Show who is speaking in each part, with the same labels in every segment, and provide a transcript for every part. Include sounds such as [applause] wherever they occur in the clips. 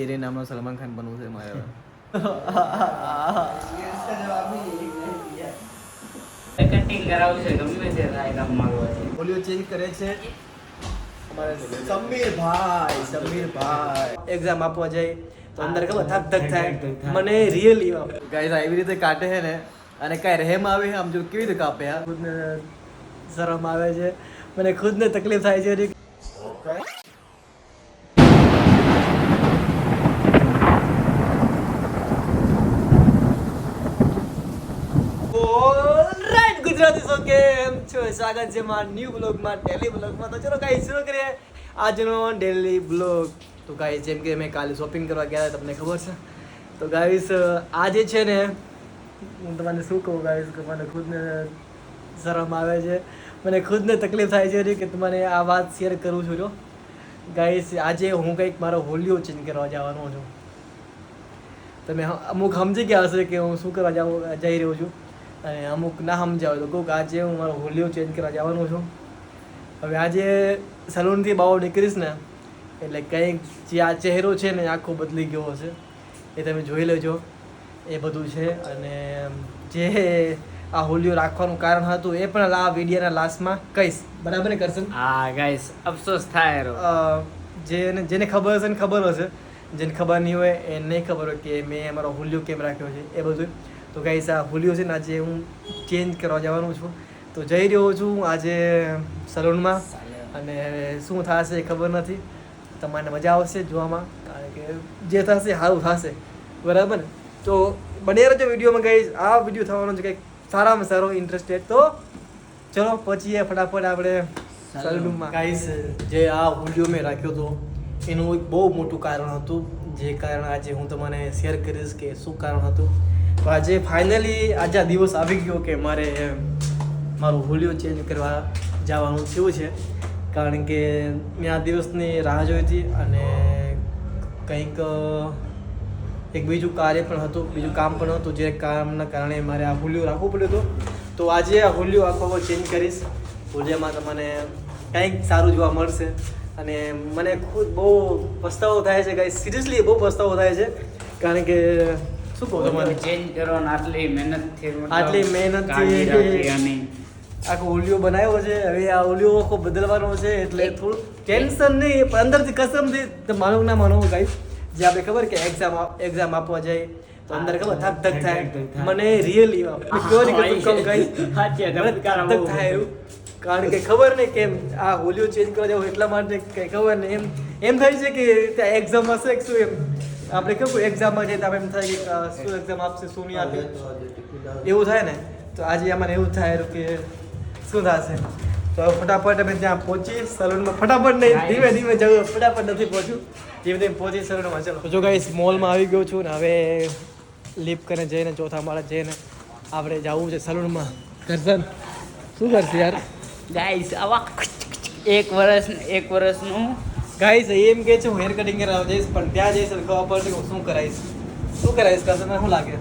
Speaker 1: તેરે નામનો સલમાન ખાન બનવું છે મારે
Speaker 2: કટિંગ કરાવવું છે ગમે તે થાય કામ માંગવા છે.
Speaker 1: પોલિયો ચેન્જ કરે છે. સમીર ભાઈ સમીર ભાઈ. એક્ઝામ આપવા જાય તો અંદર ખબર ધક ધક થાય. મને રિયલી ગાઈઝ આવી રીતે કાટે છે ને અને કાંઈ રહેમ આવે આમ જો કેવી રીતે કાપે ખુદને શરમ આવે છે. મને ખુદને તકલીફ થાય છે ઓલરાઈટ ગુજરાતી સો કેમ છો? સ્વાગત છે મારા ન્યૂ બ્લોગમાં ડેલી બ્લોગમાં તો ચલો કાંઈ શરૂ કરીએ. આજનો ડેલી બ્લોગ તો કાંઈ જેમ કે મેં કાલે શોપિંગ કરવા ગયા તમને ખબર છે? તો ગાઈસ આજે છે ને, હું તમને શું કહું ગાઈસ કે મને ખુદને શરમ આવે છે. મને ખુદને તકલીફ થાય છે કે તમને આ વાત શેર કરું છું, જો. ગાઈસ આજે હું કંઈક મારો હોલિયો ચેન્જ કરવા જવાનો છું. તમે અમુક સમજી ગયા હશે કે હું શું કરવા જાઉં જઈ રહ્યો છું. અને અમુક ના સમજાવે તો કહું કે આજે હું મારો હોલિયો ચેન્જ કરવા જવાનો છું. હવે આજે સલૂનથી બહાર નીકળીશ ને એટલે કંઈક જે આ ચહેરો છે ને આખો બદલી ગયો હશે. એ તમે જોઈ લેજો. એ બધું છે અને જે આ હોલિયો રાખવાનું કારણ હતું એ પણ આ વિડીયોના લાસ્ટમાં કહીશ. બરાબર ને કરશન?
Speaker 2: હા ગાઈસ અફસોસ થાય
Speaker 1: જેને જેને ખબર હશે ને ખબર હશે. જેને ખબર નહીં હોય એને નહીં ખબર હોય કે મેં અમારો હુલિયો કેમ રાખ્યો છે એ બધું તો ગાઈસ આ હુલિયો છે ને આજે હું ચેન્જ કરવા જવાનું છું. તો જઈ રહ્યો છું આજે સલૂનમાં અને શું થશે એ ખબર નથી. તમારે મજા આવશે જોવામાં કારણ કે જે થશે સારું થશે. બરાબર ને? તો બને રહેજો વિડીયોમાં ગઈ આ વીડિયો થવાનો છે કંઈક સારામાં સારો ઇન્ટરેસ્ટેડ તો ચલો પછી ફટાફટ આપણે સલૂનમાં ગાઈસ જે આ વીડિયો મેં રાખ્યો હતો એનું એક બહુ મોટું કારણ હતું. જે કારણ આજે હું તમને શેર કરીશ કે શું કારણ હતું. આજે ફાઇનલી આજે આ દિવસ આવી ગયો કે મારે મારું હોલિયો ચેન્જ કરવા જવાનું થયું છે. કારણ કે મેં આ દિવસની રાહ જોઈ હતી અને કંઈક, એક બીજું કાર્ય પણ હતું, બીજું કામ પણ હતું જે કામના કારણે મારે આ હોલિયો રાખવું પડ્યું હતું. તો આજે આ હોલિયો આખો ચેન્જ કરીશ. હોલિયામાં તમને કંઈક સારું જોવા મળશે. અને મને ખુદ બહુ પસ્તાવો થાય છે ગાઈ સિરિયસલી બહુ પસ્તાવો થાય છે. કારણ કે શું કહું તમારે
Speaker 2: ચેન્જ કરવાનો આટલી મહેનત
Speaker 1: આટલી મહેનતથી આખો ઓલિયો બનાવ્યો છે. હવે આ ઓલિયો આખો બદલવાનો છે એટલે થોડું ટેન્શન નહીં અંદરથી કસમથી તો ના માનો ગાઈસ. જે આપણે ખબર કે એક્ઝામ એક્ઝામ આપવા જાય તો અંદર ખબર ધક થાય. મને રિયલી કયો નહીં કમ ગાઈસ.
Speaker 2: સાચી
Speaker 1: મને
Speaker 2: ધબકાર
Speaker 1: ધક ધક થાય એવું. કારણ કે ખબર નહીં કેમ આ હોલિયો ચેન્જ કરવા જાવ એટલા માટે કઈ ખબર નહીં. એમ એમ થાય છે કે ત્યાં એક્ઝામ હશે શું એમ? આપણે કેવું એક્ઝામમાં જઈએ તો આપણે એમ થાય કે શું એક્ઝામ આપશે શું નહીં આપે એવું થાય ને? તો આજે અમારે એવું થાય કે શું થશે? તો ફટાફટ અમે ત્યાં પહોંચી સલૂનમાં ફટાફટ નહીં ધીમે ધીમે જવું ફટાફટ નથી પહોંચ્યું ધીમે ધીમે પહોંચી સલૂનમાં ચલો. જો ગાઈસ મોલમાં આવી ગયો છું ને હવે લિફ્ટ કરીને જઈને ચોથા માળે જઈને આપણે જવું છે સલૂનમાં. કરશન શું કરશે યાર?
Speaker 2: ગાઈસ આવા એક વર્ષ એક વર્ષનું
Speaker 1: ગાઈસ એમ કે છે હું હેર કટિંગ કરાવવા જઈશ પણ ત્યાં જઈશ સરખવા પડશે હું શું કરાવીશ. શું કરાવીશ? કાશે મને શું લાગે?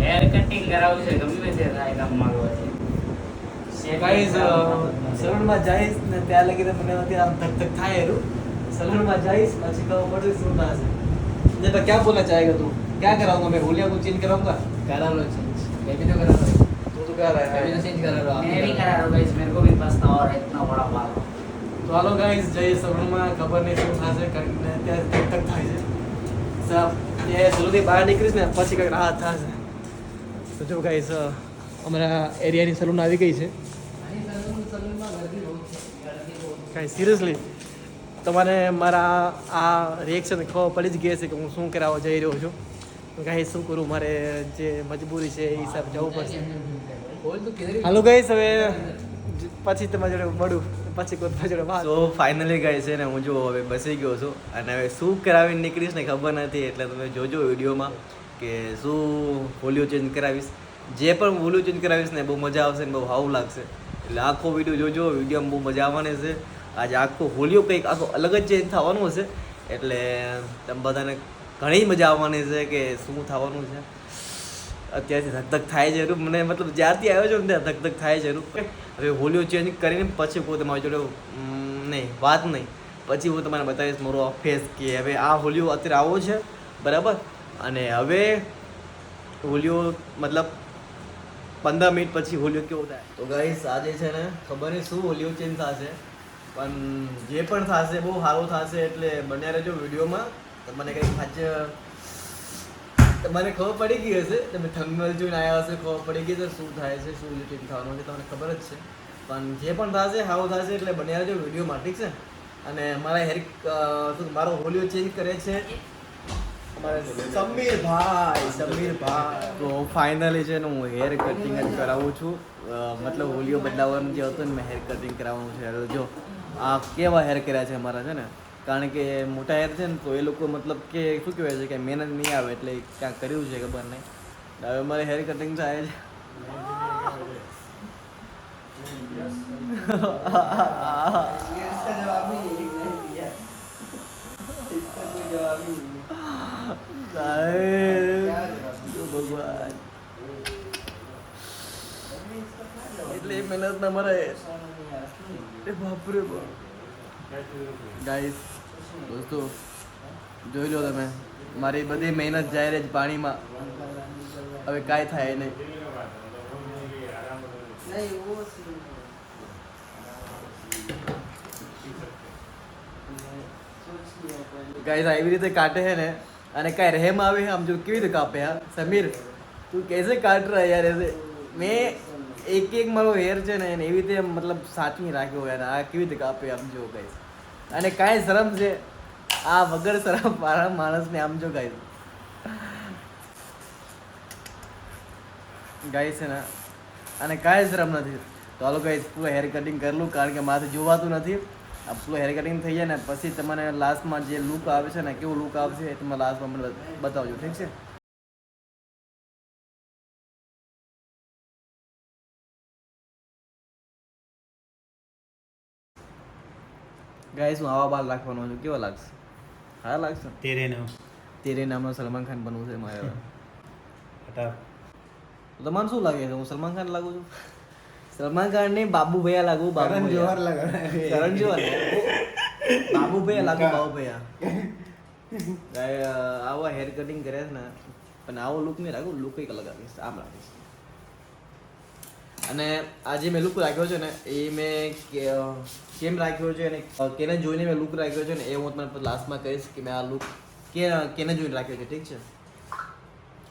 Speaker 2: હેર કટિંગ કરાવું છે ગમે તે થાય કામ
Speaker 1: સલૂનમાં જઈશ ને ત્યાં લગી મને અત્યારે આમ ધક ધક થાય એરું સલૂનમાં જઈશ પછી ખબર પડશે શું થશે જે તો ક્યાં બોલના ચાહેગા તું? ક્યાં કરાવું? મેં होलिया હું ચેન્જ कराऊंगा
Speaker 3: करा लो चेंज मैं भी तो करा रहा हूँ
Speaker 1: तू तो करा रहा है
Speaker 3: मैं भी तो चेंज करा रहा हूँ
Speaker 2: मैं भी करा रहा हूँ
Speaker 1: તો હાલો ગાઈઝ જઈએ સગણમાં ખબર નહીં શું થશે કરીને ત્યાં કંઈક થાય છે. સર એ જલ્દી બહાર નીકળીશ ને પછી કંઈક રાહત થશે. તો જો ગાઈઝ અમારા એરિયાની સલૂન આવી ગઈ છે. કાંઈ સિરિયસલી તમારે મારા આ રિએક્શન ખબર પડી જ ગઈ છે કે હું શું કરાવવા જઈ રહ્યો છું. ગાઈસ શું કરું? મારે જે મજબૂરી છે એ હિસાબ જવું પડશે. હાલો ગાઈસ હવે પછી તમારી જોડે મળું. પછી તમારી વાત
Speaker 4: સો ફાઇનલી ગઈ છે ને હું જો હવે બસી ગયો છું અને હવે શું કરાવીને નીકળીશ ને ખબર નથી એટલે તમે જોજો વિડીયોમાં કે શું હોલિયો ચેન્જ કરાવીશ. જે પણ હોલિયો ચેન્જ કરાવીશ ને બહુ મજા આવશે ને બહુ હાવ લાગશે. એટલે આખો વીડિયો જોજો વિડીયોમાં બહુ મજા આવવાની છે આજે આખો હોલિયો કંઈક આખો અલગ જ ચેન્જ થવાનું હશે. એટલે તમે બધાને ઘણી મજા આવવાની છે કે શું થવાનું છે. અત્યારથી ધક ધક થાય છે એનું. મને મતલબ જ્યારથી આવ્યો છું ને ત્યાં ધક ધક થાય છે એનું. હવે હોલીઓ ચેન્જ કરીને પછી હું તમારી જોડે નહીં, વાત નહીં. પછી હું તમને બતાવીશ મારો ફેસ કે હવે આ હોલિયો અત્યારે આવો છે, બરાબર? અને હવે હોલિયો મતલબ પંદર મિનિટ પછી હોલીઓ કેવો થાય? તો ગાઈસ આજે છે ને ખબર નહીં શું હોલિયો ચેન્જ થશે, પણ જે પણ થશે, બહુ સારું થશે એટલે બન્યા રહેજો વિડીયોમાં. તમને કંઈ ખાચ તમને ખબર પડી ગઈ હશે. તમે થંગમેલ જોઈને આવ્યા હશે, ખબર પડી ગઈ છે શું થાય છે, શું ચેન્જ થવાનું છે તમને ખબર જ છે. પણ જે પણ થશે સારું થશે, એટલે બન્યા રહેજો વિડીયોમાં ઠીક છે? અને મારા હેર શું, મારો હોલિયો ચેન્જ કરે છે. સમીર ભાઈ તો ફાઇનલી છે હું હેર કટિંગ કરાવું છું. મતલબ હોલિયો બદલાવવાનું જે હતું ને, મેં હેર કટિંગ કરાવવાનું છે. જો, આ કેવા હેર કર્યા છે અમારા, છે ને? કારણ કે મોટા હેર છે ને, તો એ લોકો મતલબ કે શું કહેવાય છે કે મહેનત નહીં આવે એટલે ક્યાંક કર્યું છે ખબર નહીં. હવે મારે હેર કટિંગ થાય છે. ભગવાન એ મહેનત ના એ બાપરે ગાઈસ દોસ્તો, જોઈ લો તમે. મારી બધી મહેનત જાય રહી પાણીમાં. હવે કાંઈ થાય નહીં. ગાઈઝ આવી રીતે કાટે હે ને, અને કાંઈ રહેમ આવે હે આમ જો કેવી રીતે કાપે, હા? સમીર, તું કેસે કાટ રહ્યા યાર એસે? મેં એક એક મારો હેર છે ને એવી રીતે મતલબ સાચવી રાખ્યો યાર આ કેવી રીતે કાપે આમ જો ગાઈઝ અને કાંઈ શરમ છે? આ વગર શરમ મારા માણસને આમ જો ગાય. ગાય છે ને, અને કાંઈ શરમ નથી. તો હાલો ગાઈસ, પૂરું હેર કટિંગ કરેલું કારણ કે માથે જોવાતું નથી. આ પૂરું હેર કટિંગ થઈ જાય ને, પછી તમને લાસ્ટમાં જે લુક આવે છે ને, કેવું લુક આવશે તમે લાસ્ટમાં મને બતાવજો, ઠીક છે? ગાઈસ હું આવા બાલ રાખવાનો છું. કેવા લાગશે? હા લાગશે?
Speaker 5: તેરે નામ
Speaker 4: તેરે નામનો સલમાન ખાન બનવું છે મારે. તમારે શું લાગે છે? હું સલમાન ખાન લાગુ છું? સલમાન ખાન નહીં બાબુ ભૈયા લાગુ બાબુ
Speaker 5: કરણ જોહર
Speaker 4: ભૈયા. કરણ જોહર? બાબુ ભૈયા લાગુ બાબુ ભૈયા આવા હેર કટિંગ કર્યા છે ને પણ આવો લુક નહીં રાખું લુક કંઈક અલગ રાખીશ આમ રાખીશ. અને આ જે મેં લુક રાખ્યો છે ને એ મેં કે- કેમ રાખ્યો છે અને કેને જોઈને મેં લુક રાખ્યો છે ને એ હું તમને લાસ્ટમાં કહીશ કે મેં આ લુક કે કેને જોઈને રાખ્યો છે ઠીક છે?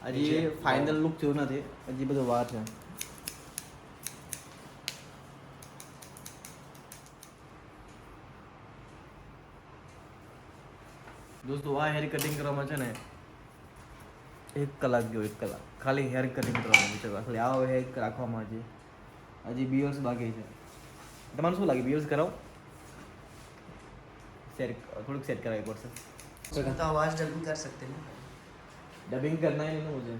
Speaker 4: હજી ફાઇનલ લુક થયો નથી હજી બધું વાર છે. દોસ્તો આ હેર કટિંગ કરવામાં છે ને એક કલાક જો એક કલાક. ખાલી હેર કટિંગ કરવાનું છે ખાલી આ હેર રાખવામાં છે હજી બિયર્સ બાકી છે તમારે શું લાગે બિયર્સ કરાવો સેટ થોડુંક સેટ કરાવવી પડશે
Speaker 3: तो आवाज डबिंग कर सकते हैं
Speaker 4: डबिंग करना है नहीं ना मुझे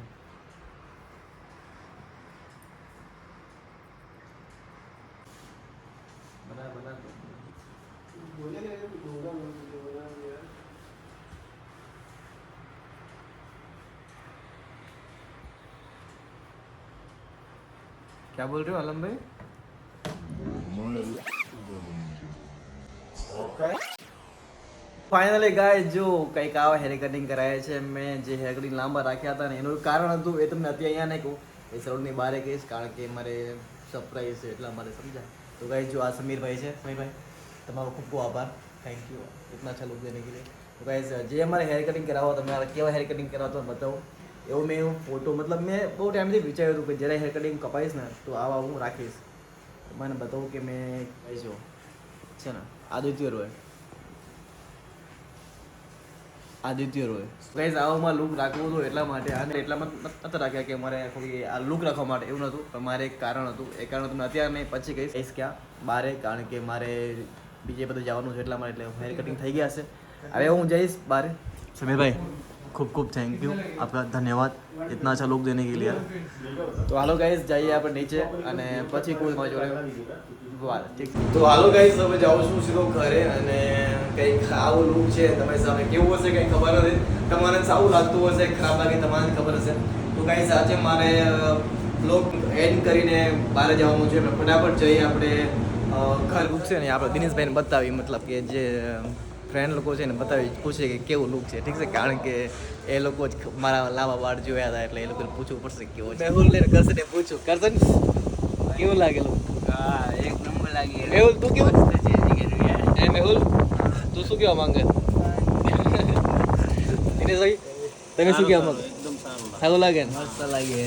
Speaker 4: क्या बोल रहे हो आलम भाई ફાઇનલી ગાય જો કંઈક આવા હેર કટિંગ કરાયા છે મેં જે હેર કટિંગ લાંબા રાખ્યા હતા ને એનું કારણ હતું એ તમને અત્યારે અહીંયા નહીં કહું એ સરોડની બારે કહીશ કારણ કે મારે સરપ્રાઈઝ છે એટલા મારે સમજાય તો ગાય જો આ સમીરભાઈ છે સમીરભાઈ તમારો ખૂબ ખૂબ આભાર થેન્ક યુ ઇતના अच्छा लुक देने के लिए तो गाइस જે અમારે હેર કટિંગ કરાવો તમે મારા કેવા હેર કટિંગ કરાવો તો બતાવો એવો મેં એવું ફોટો મતલબ મેં બહુ ટાઈમથી વિચાર્યું હતું કે જ્યારે હેર કટિંગ કપાઈશ ને તો આવા હું રાખીશ. મને બતાવું કે મેં જો છે ને? આદિત્ય રોય. આદિત્ય રોય. ગાઈઝ આવામાં લુક રાખવું હતું એટલા માટે અને એટલામાં નતા રાખ્યા કે મારે કોઈ આ લુક રાખવા માટે એવું નહોતું પણ મારે એક કારણ હતું. એ કારણ હતું અત્યારે નહીં પછી કહીશ. કહીશ ક્યાં? બારે, કારણ કે મારે બીજે બધું જવાનું છે એટલા માટે એટલે હેર કટિંગ થઈ ગયા છે હવે હું જઈશ બારે. સમીરભાઈ ખૂબ ખૂબ થેન્ક યુ આપકા ધન્યવાદ ઇતના અચ્છા લોક દેને કે लिए તો હાલો ગાઈઝ જઈએ આપણે નીચે અને પછી કોઈ મારી જોડે ઠીક તો હાલો ગાઈઝ હવે જાઉં છું સીધો ઘરે અને કંઈક આવું લુક છે તમારી સામે કેવું હશે કંઈ ખબર નથી. તમારે સારું લાગતું હશે ખરાબ લાગે તમારે ખબર હશે. તો ગાઈસ આજે મારે બ્લોગ એન્ડ કરીને બહાર જવાનું છે. ફટાફટ જઈએ આપણે ઘર લુક છે ને આપણે દિનેશભાઈને બતાવી મતલબ કે જે ફ્રેન્ડ લોકો છે ને બતાવી પૂછે કે કેવું લુક છે. ઠીક છે? કારણ કે એ લોકો જ મારા લાંબા વાળ જોયા હતા એટલે એ લોકોને પૂછવું પડશે કેવો છે. મેહુલ ને કરશે ને પૂછું. કરશે ને? કેવું લાગેલું
Speaker 2: હા એક નંબર લાગી.
Speaker 4: મેહુલ તું કેવું. એ મેહુલ તું શું કહેવા માંગે? દિનેશભાઈ તમે શું કહેવા માંગો?
Speaker 2: એકદમ સારું
Speaker 4: સારું લાગે ને?
Speaker 2: મસ્ત લાગે.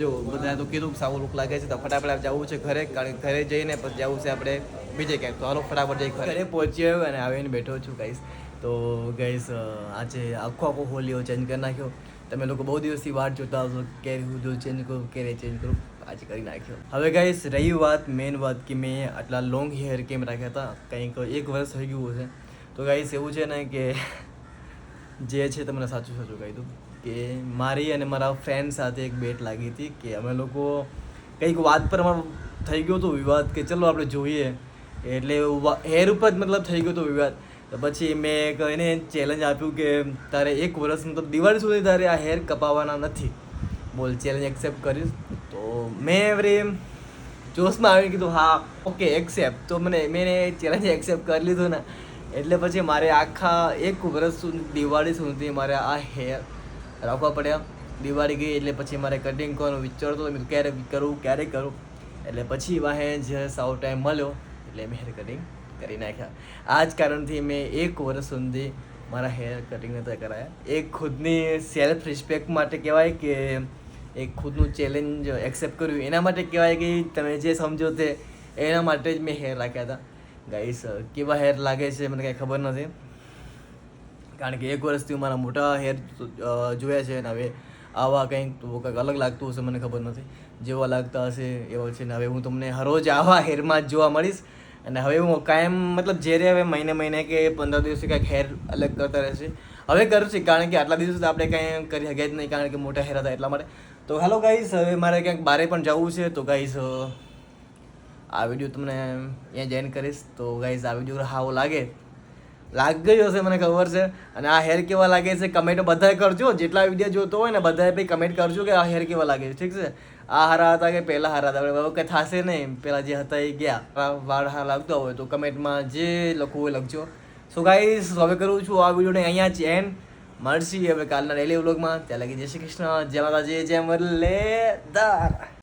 Speaker 4: જો બધા તો કીધું સારું લુક લાગે છે તો ફટાફટ જવું છે ઘરે કારણ કે ઘરે જઈને પછી જવું છે આપણે. બીજે ક્યાંક. તો હાલો, ફટાફટ જઈ ઘરે. પહોંચ્યો અને આવીને બેઠો છું ગાઈસ તો ગાઈસ આજે આખો આખો હોલીઓ ચેન્જ કરી નાખ્યો. તમે લોકો બહુ દિવસથી વાટ જોતા હશો કે હું જો ચેન્જ કરું ક્યારે ચેન્જ કરું, આજે કરી નાખ્યો. હવે ગાઈસ રહી વાત મેઇન વાત કે મેં આટલા લોંગ હેર કેમ રાખ્યા હતા? કંઈક એક વર્ષ થઈ ગયું હશે. તો ગાઈસ એવું છે ને કે [laughs] જે છે તમને સાચું સાચું કહી દઉં કે મારી અને મારા ફ્રેન્ડ સાથે એક બેટ લાગી હતી કે અમે લોકો કંઈક વાત પર અમારું થઈ ગયું હતું વિવાદ કે ચલો આપણે જોઈએ. એટલે હેર ઉપર જ મતલબ થઈ ગયો હતો વિવાદ. તો પછી મેં એને ચેલેન્જ આપ્યું કે તારે એક વર્ષ મતલબ દિવાળી સુધી તારે આ હેર કપાવવાના નથી. બોલ ચેલેન્જ એક્સેપ્ટ કરીશ. તો મેં એવરી જોશમાં આવી કીધું, હા ઓકે એક્સેપ્ટ તો મને મેં ચેલેન્જ એક્સેપ્ટ કરી લીધું ને. એટલે પછી મારે આખા એક વર્ષ સુધી દિવાળી સુધી મારે આ હેર રાખવા પડ્યા. દિવાળી ગઈ એટલે પછી મારે કટિંગ કરવાનું વિચારતો ક્યારે કરું? ક્યારે કરું? એટલે પછી વાહે જે સાવ ટાઈમ મળ્યો એટલે મેં હેર કટિંગ કરી નાખ્યા. આ જ કારણથી મેં એક વર્ષ સુધી મારા હેર કટિંગ નતા કરાયા. એક ખુદની સેલ્ફ રિસ્પેક્ટ માટે કહેવાય કે એક ખુદનું ચેલેન્જ એક્સેપ્ટ કર્યું. એના માટે કહેવાય કે તમે જે સમજો તે, એના માટે જ મેં હેર રાખ્યા હતા. ગાઈસ કેવા હેર લાગે છે મને કાંઈ ખબર નથી. કારણ કે એક વર્ષથી મારા મોટા હેર જોયા છે અને હવે આવા કંઈક તો કંઈક અલગ લાગતું હશે, મને ખબર નથી. જેવા લાગતા હશે, એવા છે ને. હવે હું તમને હરોજ આવા હેરમાં જ જોવા મળીશ. અને હવે હું કાયમ, મતલબ જ્યારે હવે મહિને મહિને કે પંદર દિવસે કાંઈક હેર અલગ કરતા રહેશે. હવે કરું છું, કારણ કે આટલા દિવસો આપણે કાંઈ કરી શક્યા જ નહીં, કારણ કે મોટા હેર હતા એટલા માટે. તો હાલો ગાઈસ હવે મારે ક્યાંક બારે પણ જવું છે. તો ગાઈસ આ વીડિયો તમને અહીંયા જોઈન કરીશ. તો ગાઈઝ આ વીડિયો હાવો લાગે. લાગી હશે, મને ખબર છે. અને આ હેર કેવા લાગે છે કમેન્ટ બધાએ કરજો. જેટલા વીડિયો જોતો હોય ને બધાએ ભાઈ કમેન્ટ કરજો કે આ હેર કેવા લાગે છે, ઠીક છે? આ હારા હતા કે પહેલાં હારા હતા? હવે કંઈ થશે નહીં. પહેલાં જે હતા એ ગયા. વાળ હા લાગતા હોય તો કમેન્ટમાં જે લખવું હોય લખજો. સો ગાઈઝ હવે કરું છું આ વિડીયોને અહીંયા જ એન્ડ હવે કાલના ડેલી વ્લોગમાં ત્યાં લગી જય શ્રી કૃષ્ણ. જય માતાજી, જય મુરલીધર